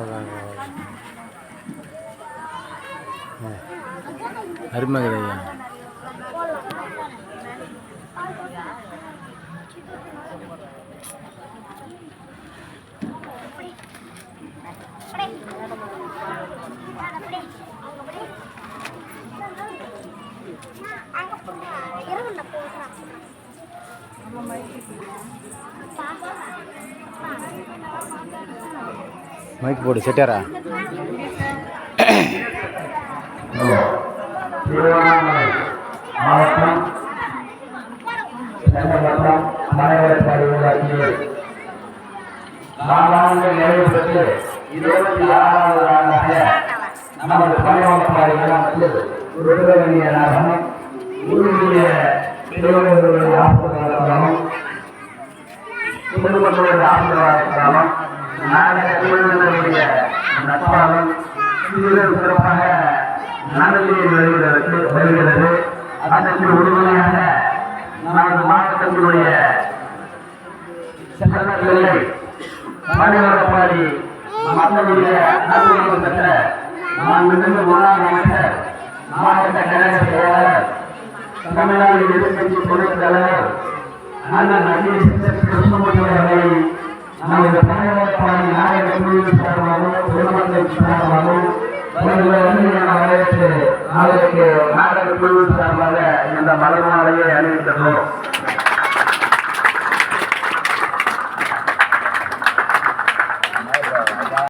சொல்கிறாங்க அருமைக்குது ஐயா. மைக் போடு செட்டாரா திருவண்ணாமலை இருபத்தி ஆறாவது ஆண்டாக நமது மலைவாழ்பாடு கிராமத்தில் உருக உருவிய பெரியவர்களுடைய ஆசிரியர்களும் குடும்பங்களுடைய ஆசீர்வாதத்தாலும் சீரும் சிறப்பாக நடந்து வருகிறது வருகிறது. அதற்கு உறுதுணையாக நமது மாவட்டத்தினுடைய செல்வர்களை மனிதப்பாடி மக்களுடைய அனுபவம் பெற்ற மாண்புமிகு முன்னாள் அமைச்சர் மாவட்ட கழக செயலாளர் தமிழ்நாடு எதிர்கட்சி துணைத் தலைவர் அண்ணன் அஜய் கிருஷ்ணமூர்த்தி அவர்களை நமது தமிழகப்பாடி நாயக குழுவின் சார்பாகவும் திருமணத்தின் சார்பாகவும் உங்களை வந்து நாளைக்கு நாடக குழு சார்பாக இந்த மலர் மாலையை அணிவித்தோம்